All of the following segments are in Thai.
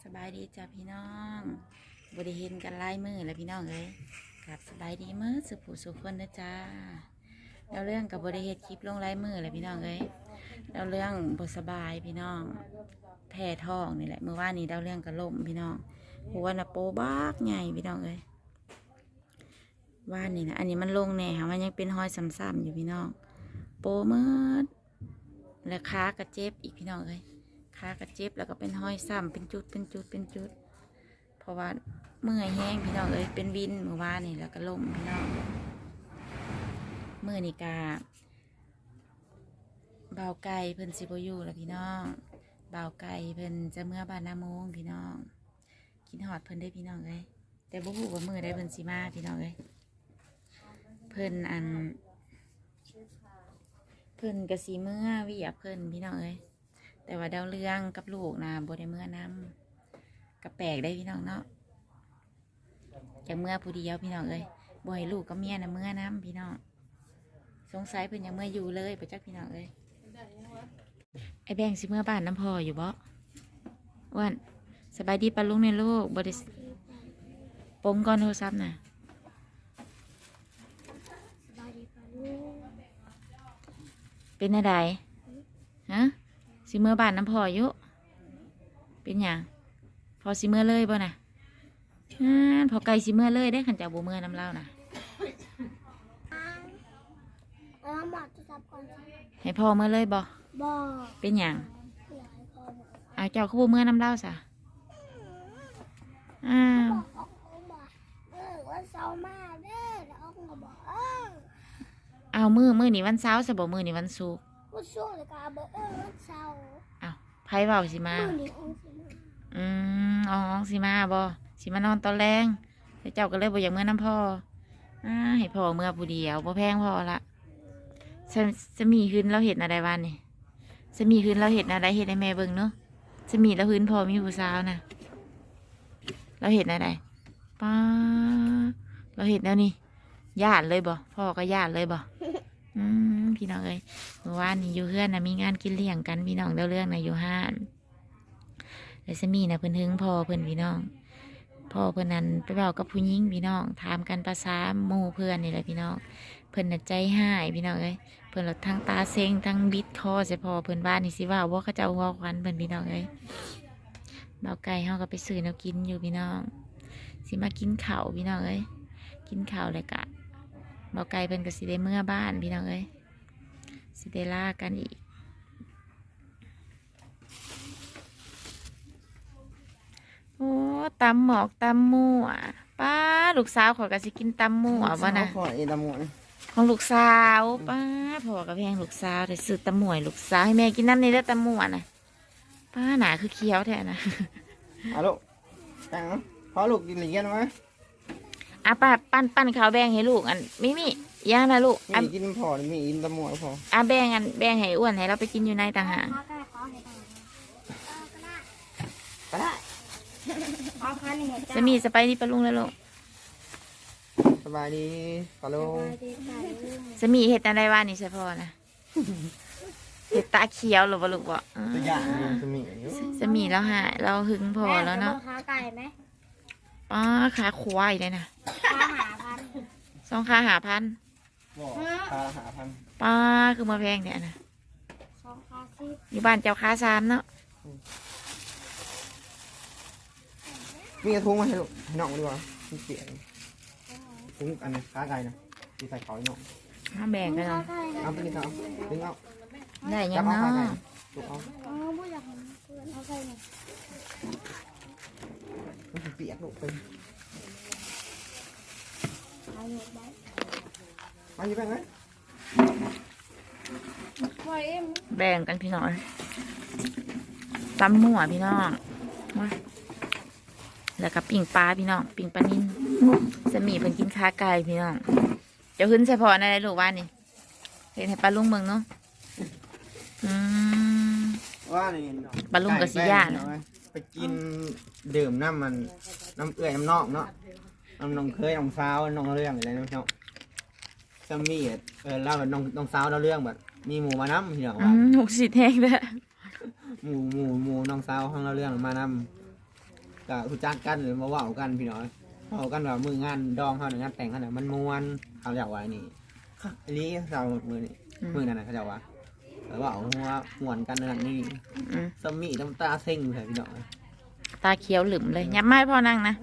สบายดีจ้ะพี่น้องบริเห็นกันไล่มือแล้วพี่น้องเอ้ยกับสบายดีมือสุผู้สุขคนนะจ้าแล้วเรื่องกับบริเฮ็ดคลิปลงไล่มือแล้วพี่น้องเอ้ยแล้วเรื่องบสบายพี่น้อง แพ้ท้องนี่แหละเมื่อวานนี้เราเรื่องกระล่มพี่น้องหัวน่ะโปบากใหญ่พี่น้องเอ้ยว่านนี่นะอันนี้มันลงแน่ค่ะมันยังเป็นห้อยซ้ำๆอยู่พี่น้อง โปมืดและขากระเจ็บอีกพี่น้องเอ้ย ขากระเจ็บแล้วก็เป็นห้อยซ้ำเป็นจุดเป็นจุดเป็นจุด เพราะว่าเมื่อยแห้งพี่น้องเอ้ยเป็นวินเมื่อวานนี่แล้วก็ล่มพี่น้องเมื่อนี่กาเบาไก่เพิ่นสิบอยู่แล้วพี่น้องเบาไก่เพิ่นจะเมื่อบานนาโมงพี่น้องกินหอดเพิ่นได้พี่น้องเอ้ยแต่บ่ฮู้ว่ามือได้เพิ่นสิมาพี่น้องเอ้ยเพิ่นอัน เพิ่นกระสีเมื่อวิยาเพิ่นพี่น้องเอ้ย แต่ว่าดาวเรืองกับลูกนะบ่ได้เมื่อนำกับแปลกได้พี่น้องเนาะจากเมื่อผู้เดียวพี่น้องเอ้ยบ่ให้ลูกกับเมียนะเมื่อนํพี่น้องสงสัยเพิ่นยังเมื่ออยู่เลยไปจักพี่น้องเอ้ยไอ้แบงสิเมื่อบ้านน้ำพออยู่บ่อ้วันสบายดีปะลุงในโลกบ่ได้ปมก่อนโทรศัพท์น่ะสบายดีป่ะลูกเป็นอะไรฮะ สิเมื่อบ้านน้ำพออยู่เป็นหยังพอสิเมื่อเลยบ่น่ะอ่าพอไกลสิเมื่อเลยได้ขันจากบัเมื่อน้ำเล่าน่ะเออหมอจะจับก่อนสิให้พ่อเมื่อเลยบ่บอกเป็นหยังอยากให้พ่อบอกเอาเจ้าเขาบ่เมื่อน้ำเล่าซะอ้าวบอกเขาบอกเออวันเสาร์มาเด้อแล้วเขาก็บอกเออเอามือมือนี่วันเสาร์ซะบ่มือนี่วันศุกร์ วันศุกร์เลยก็บอกเออวันเสาร์เอาไผเว้าสิมา มื้อนี้องค์สิมาอืมอ๋อสิมาบ่สิมานอนตอนแรงแต่เจ้าก็เลยบ่อยากเมื่อน้ำพ่ออ่าให้พ่อเมื่อผู้เดียวบ่แพงพอละจะจะมีคืนเราเห็นอะไรบ้านนี่จะมีคืนเราเห็นอะไรเห็นให้แม่เบิ่งเนาะจะมีแล้วคืนพ่อมีผู้สาวนะเราเห็นอะไรป้าเราเห็นแล้วนี่ญาติเลยบ่พ่อก็ญาติเลยบ่ อืมพี่น้องเอ้ยเมื่อวานนี่อยู่เพื่อนนะมีงานกินเลี้ยงกันพี่น้องเล่าเรื่องนะอยู่ห้านแล้วจะมีนะเพิ่นหึงพ่อเพิ่นพี่น้องพ่อเพิ่นนั้นไปเว้ากับผู้หญิงพี่น้องถามกันภาษาหมู่เพื่อนนี่แหละพี่น้องเพิ่นน่ะใจหายพี่น้องเอ้ยเพิ่อนละทั้งตาเซ็งทั้งบิดคอใส่พอเพิ่อนว่านนี่สิว่าว่าเขาจ้าหัวควันเพิ่นพี่น้องเอ้ยเบาไก่เฮาก็ไปซื้อแนวกินอยู่พี่น้องสิมากินข้าวพี่น้องเอ้ยกินข้าวแล้วกะ เบาไก่เพิ่นก็สิได้เมื่อบ้านพี่น้องเอ้ยสิได้ลากันอีก โอ้ตำหมอกตำหมั่วป้าลูกสาวขอยก็สิกินตำหมั่วบ่นะ ขอไอ้ดำหมดของลูกสาวป้าพ่อกับแพงลูกสาวแต่ซื้อตำหมวยลูกสาวให้แม่กินน้ำนี่แล้วตำหมั่วนะป้าหนาคือเคี้ยวแท้นะเอาลูกแต่งพอลูกกินเหรียญไหม อะป้าปั้นปั้นข้าวแบ่งให้ลูกอันมิมิย่างนะลูกอะมีกินพอมีอินดำหมดพออะแบ่งอันแบ่งให้อ้วนให้เราไปกินอยู่ในต่างหากขอก็ได้ขอให้ได้เออก็ได้ก็ได้ขอพันหนึ่งจะมีสไปนี่ปลาลุงแล้วลูกสบายดีปะลุสงบายดีป่ะลูกจะมีเห็ดอะไรวานี่ใช่พ่อนะเห็ดตาเขียวหรือว่าลูกบอกอืมตัวอย่างนี้จะมีอยู่จะมีแล้วหายเราหึงพอแล้วเนาะ ป้าขาควายเลยนะขาหาพันสองขาหาพันบอกพาหาพันป้าคือมาแพงเนี่ยนะสองขาสิบอยู่บ้านเจ้าค้าสามเนาะมีกระทุ้งมาให้ลูกให้น้องดีกว่ามีเสียงทุ้งอันนี้ขาไก่นะที่ใส่เขาให้น้องมาแบ่งกันขาเนาะไก่นะเอาไปกินเอาดึงเอาได้ยัจังบเอาเนาขาไก่ะถูกเอาอ๋อผู้อยากเห็นเพื่อนเอาใส่หน่อยมัน สิเปียกลูกไปเอาหนึ่งได้มาอยู่แป้งไหมปล่อยเอ็มแบ่งกันพี่น้องตำหมั่วพี่น้องมาแล้วก็ปิ่งปลาพี่น้องปิ่งปลานิ่นจะมีเพิ่นกินขาไก่พี่น้องเจะขึ้นใส่พอในไรลูกว่านี่เห็นให้ปลาลุงเมืองเนาะอืมว่านี่ปลาลุงกับสิย่าไก่เนอะแป้งไปกินดื่มน้ำมัน น้ำเอื้อยน้ำนอกเนาะน้ำนองเคยน้องสาวน้องเรื่องอะไรเนาะจะมีเออเล่าแบบน้องน้องสาวเราเรื่องแบบมีหมูมาน้ำพี่น้องอืว่ามหกสิบแทงเลยหมูหมูหมูน้องสาวของเราเรื่องมานก็รู้จักกันหรือมาเว้ากันพี่น้อยเว้ากันว่ามืองานดองเฮาน่ะงานแต่งเฮาน่ะมันม่วนเขาอยากว่านี่คักอีหลีเรามือนี่อืมมือนั่นน่ะเขาจะว่าแต่ว่าเอาหัวม่วนกันนั่นนี่อืมสมีน้ำตาเซ็งเลยพี่น้อย ตาเขียวหลึมเลยยับไม้พ่อนั่งนะ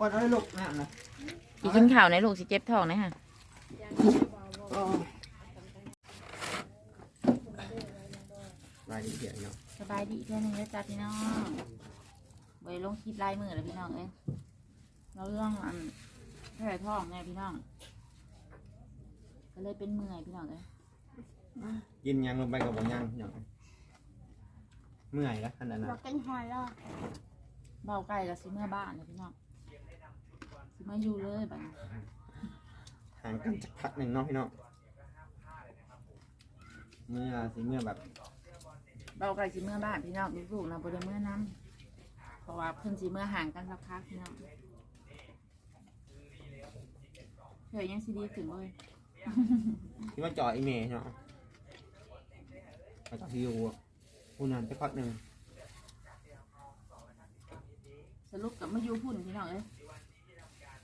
วันอะไรลูกน้ำนะสิกินข้าวในลูกสิเจ็บท้องนะฮะรายละเอียดเนาะสบายดีเพื่อนหนึ่งเลยจ้าพี่น้องไปลงคลิปลายมือเลยพี่น้องเอ้ยเราเรื่องอันแผลท้องไงพี่น้อง ก็เลยเป็นเมื่อยพี่น้องเอ้ยกินยังลงไปกับบ่ยังพี่น้อย เมื่อยแล้วขนาดนั้บอนกกันหอยแล้วเบาไก่กับซิเมื่อบ้านเลยพี่น้องซิมาอยู่เลยแบบห่างกันสักพักหนึ่งเนาะพี่น้องเมื่อสิเมื่อแบบเบาไก่ซิเมื่อบ้านพี่น้องลูกๆนะบริเมื่อน้ำเพราะว่าเพิ่นซิเมื่อห่างกันสักพักพี่น้องเฮ้ยยังซีดีถึงเลยที่ว่าจออีเมลเนาะมาจากที่อยู่ ผู้นั้นสักพักหนึ่งสรุปกับมาอยู่พุ่นพี่น้องเอ้ย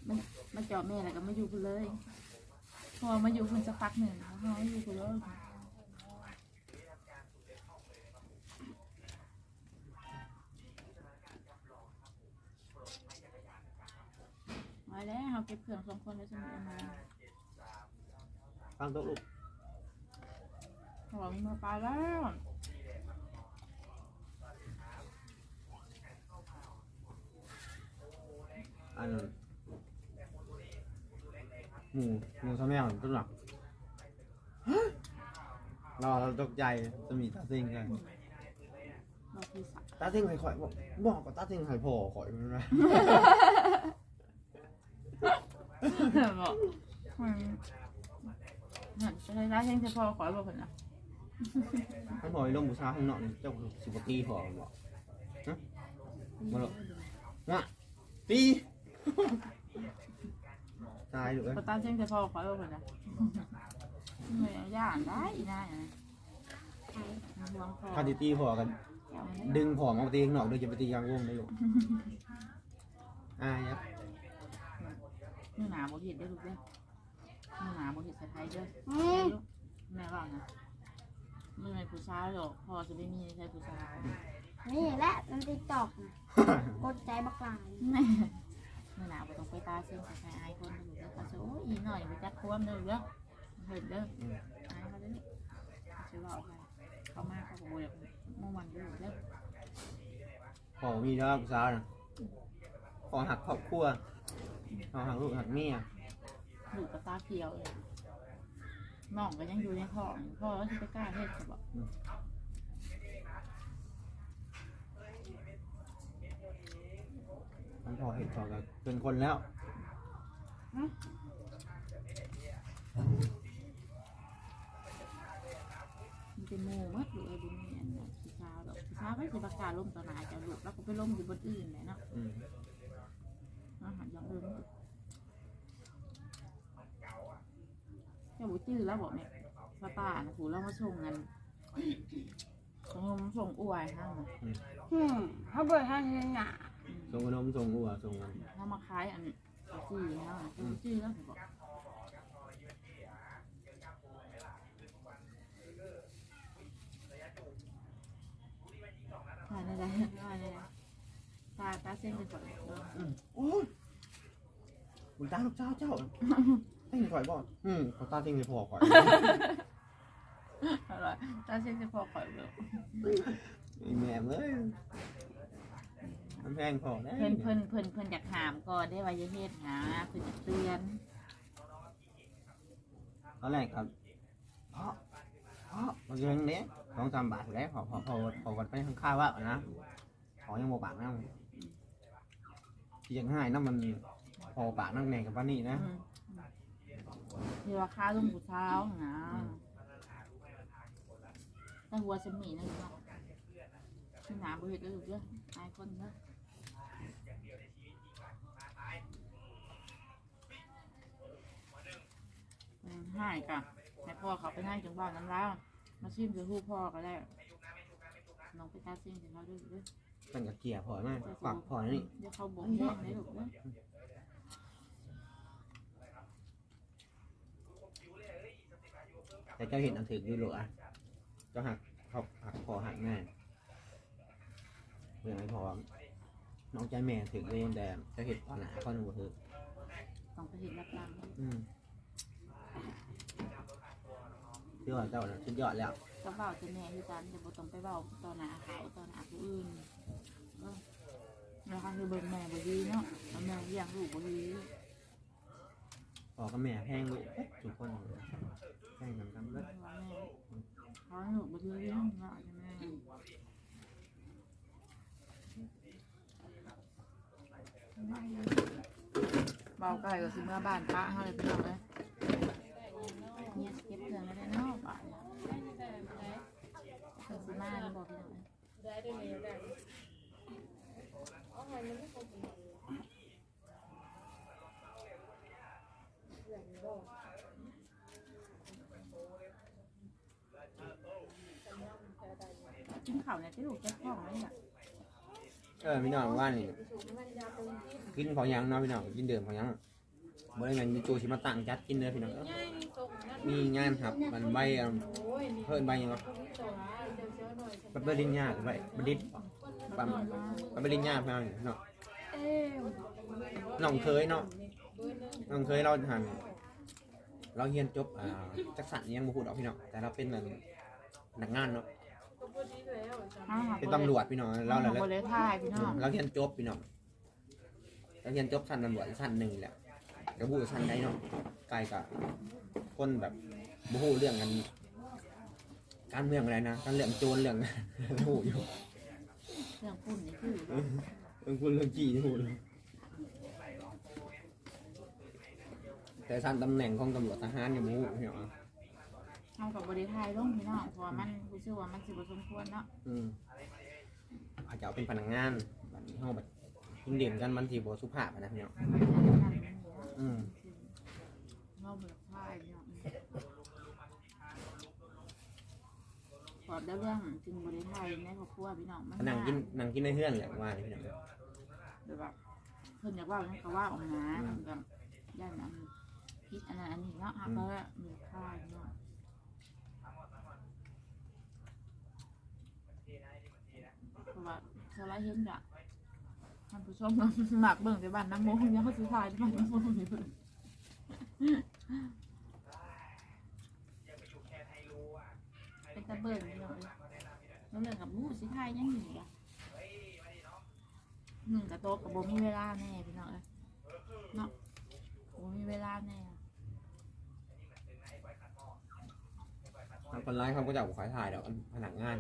มันมาเจาะแม่แล้วก็มาอยู่พุ่นเลย พอมาอยู่พุ่นสักพักหนึ่งแล้วเขาอยู่พุ่นเลยมาแล้วเขาเก็บเครื่องสองคนแล้วจะมีมาฟังโต๊ะลูกเขาบอกมีมาปลาแล้ว อันหมูหมูทำแมวต้นหลักรอเราตกใจจะมีตาซิงกันบอกคือสักตาซิงไข่ข่อยบอกบอกกับตาซิงไข่พอข่อยมันนะบอกอืมนั่นจะได้ร้ายยังจะพอขอบอกเพิ่นนะท่านพอไปลงบูชาข้างนอกนี่เจ้าสิบกว่าปีพอบอกมาหรอกว่าปี ตายเลยปตามเช่นจะพอขอบอกเพิ่นนะไม่ย่านได้อีน่าอย่างนั้นห่วงพอคาติตีพอกัน ดึงผอมเอาไปตีข้างนอกด้วยจะไปตีกลางวงได้ลูกอ่ายับนี่หนาบ่เห็ดได้ลูกเด้อนี่หนาบ่เห็ดใส่ไทยเด้ออืแม่มลูกแม่ว่านะไม่เป็นผู้ชายหรอกพ่อจะไม่มีใช่ผู้ชายนี่แหละมันติดตอกนะกดใจบักหลายแม่ ไม่หนาบ่ต้องไปตาเส้นใส่ไทยอายคนลูกเด้อเขาจะโอ้ยอีหน่อยไปจักควมเด้อลูกเด้อเห็นเด้ออืมอายเขาเด้อจะบอกไปเขามาเขาบอกว่าเมื่อวันเด้อเด้อพอมีแล้วผู้สาวนะพอหักครอบครัวพอหักลูกหักเมียลูกกับตาเขียวเลยน้องก็ยังอยู่ในท้องพ่อก็จะไปกล้าเฮ็ดเขาบอก มันพ อเห็นพอกันเป็นคนแล้วมันเป็นโมมัดลูกไอ้บุญเนี่ยอันนั้นผู้ชายดอกผู้ชายไม่ใช่ประกาศล่มต่อหน้าจะลูกแล้วก็ไปล่มอยู่บนอื่นเลยเนาะอืมอาหารอย่างอื่นเจ้าบุจื้อแล้วบอกเนี่ยป้าป้านะผูเรามาส่งกันส่งส่งอวยห้างนะอืมเขาเบิดทางเงินหนา ส่งขนมส่งหัวส่งกันเรามาขายอันจีห้างเจ้าบุจื้อแล้วผมบอกถ่ายในไรถ่ายในไรตาตาเส้นเป็นก่อนเออโอ้ยมึงตาลูกเจ้าเจ้าเต้นข่อยบอกอืมเขาตาเต้นไม่พอข่อยอร่อยตาเส้นจะพอข่อยเลยไอ้แม่เอ้ย มันแพงพอแล้วเพิ่นเพิ่นเพิ่นเพิ่นอยากถามก่อนได้ว่าจะเฮ็ดหาเพิ่นอยากเตือนตอนแรกครับเพราะเพราะมันจะเป็นเนี้ยสองสามบาทอยู่แล้วพอพอพอพอวันไปข้างข้าวว่าเอานะขอยังโมปากนะที่ยังให้น้ำมันพอปากน้ำแหน่กับป้านนี่นะอืมเดี๋ยวราคาลุงผู้เช้านะแต่หัวสมีนะลูกเนาะที่หนาบ่เฮ็ดได้ลูกเด้ออายคนเด้ออืม ให้กะให้พ่อเขาไปให้จังบ้านน้ำแล้วมาชิมจะฮู้พ่อก็ได้น้องไปตาซิ่งถึงเราด้วยเด้อตั้งกับเกียร์พอมากฝักพอนี่เดี๋ยวเขาบอกแย่งได้ลูกเด้อแต่เจ้าเห็นอันถืออยู่หรออะเจ้าหักเขาหักพอหักแม่เมื่อไม่พอ น้องใจแม่ถือเองแต่เจ้าเห็นตอนหนาเขาหนูถือต้องไปเห็นรับรางอืมเชื่อว่าเจ้าน่ะสุดยอดแล้วก็เบาจะแม่คือกันจะบ่ต้องไปเบาตอนหน้าเขาตอนหน้าผู้อื่นก็นะคะคือเบิ่งแม่บ่ดีเนาะแล้วแม่เลี้ยงลูกบ่ดีพอกับแม่แพงลูกทุกคนเลยแพงนำกันเลยว่าแม่เขาลูกบ่ดีเนาะใช่ไหม เบาไก่ก็สิเมื่อบ้านป้าเฮาเลยพี่น้องเอ้ยเนี่ยเก็บเครื่องแล้วเนาะบ้านเนี่ยเพิ่นสิมานี่บอกพี่น้องเอ้ยกินข้าวเนี่ยที่ลูกแก้ท้องไหมเนี่ย เออพี่น้องว่านี่กินของหยังเนาะพี่น้องกินเดิมของหยังบ่ได้แม่นมีตัวสิมาตั้งจัดกินเด้อพี่น้องเอ้อมีงานครับมันใบอันเพิ่นใบหยังก็บับเบอร์ลินยาใบบดิดปั๊มบับเบลินยาพี่น้องเนาะน้องเคยเนาะน้องเคยเราหันเราเรียนจบอ่าจักสันยังบ่พูดออกพี่น้องแต่เราเป็นแบบนักงานเนาะ เป็นตำรวจพี่น้องเราเราแหละบริทายพี่น้องเราเรียนจบพี่น้องเราเรียนจบชั้นตำรวจชั้นหนึ่งแหละกระบู้ชั้นใดเนาะไกลกับคนแบบบูฮู้เรื่องกัน การเมืองอะไรนะการเรื่องโจรเรื่องบู้อยู่เรื่องปุ่นนี่คือเรื่องคุณเรื่องจี้ที่พูดเลยแต่ชั้นตำแหน่งของตำรวจทหารเนี่ยบูฮู้พี่น้อง ทำกับบริทายลงพี่น้องเพราะว่ามันรู้สึกว่ามันสิบสมควรเนาะอืมอาจจะเอาเป็นพนักงานแบบนี้ห้องแบบกินเด่นกันมันสีบสุภาพอะนะพี่น้องอืมเราบริทายพี่น้องขอบได้เรื่องจึงบริทายในครอบครัวพี่น้องมันนั่งกินนั่งกินในเฮือนแหละว่านี่พี่น้องแบบเพิ่นอยากว่านั่นก็ว่าออกมาแบบย่านอันพิษอันนั้นอันนี้เนาะฮะก็มีค่าเนาะ เพราะ ว่าสไลด์เห็นอะท่านผู้ชมหมักเบิ่งแต่บ้านน้ำโมงยังเขาซื้อขายที่บ้านน้ำโมงอยู่เพิ่นเป็นตะเบิ่งพี่น้องเอ้ยแล้วเรื่องกับมูสิขายยังหนีอะหนึ่งกับโต๊ะกับโบมีเวลาแน่พี่น้องเอ้ยเนาะโบมีเวลาแน่ทางคนร้ายเขาก็จะเอาขายถ่ายดอกอันพนักงาน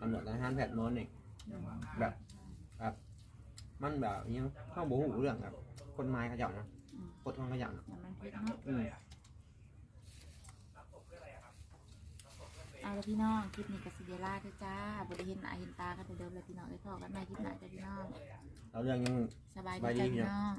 ตำรวจทหารแพทย์นอนเนี่ยแบบแบบ มันแบบนี้เข้าบูหูเรื่องแบบคนไม้เขาเจ้านะอืมกดของเขาเจ้านะแต่มันพิษเนาะอืม เอาละพี่น้องคลิปนี้กับซิเดล่าเด้อจ้าบริเห็นหน้าเห็นตากันเดิมๆเลยพี่น้องไอ้พ่อกันใหม่คลิปหน้าจ้าพี่น้อง เราเรื่องยัง สบายสบายดีดีจ้าพี่พี่น้องน้อง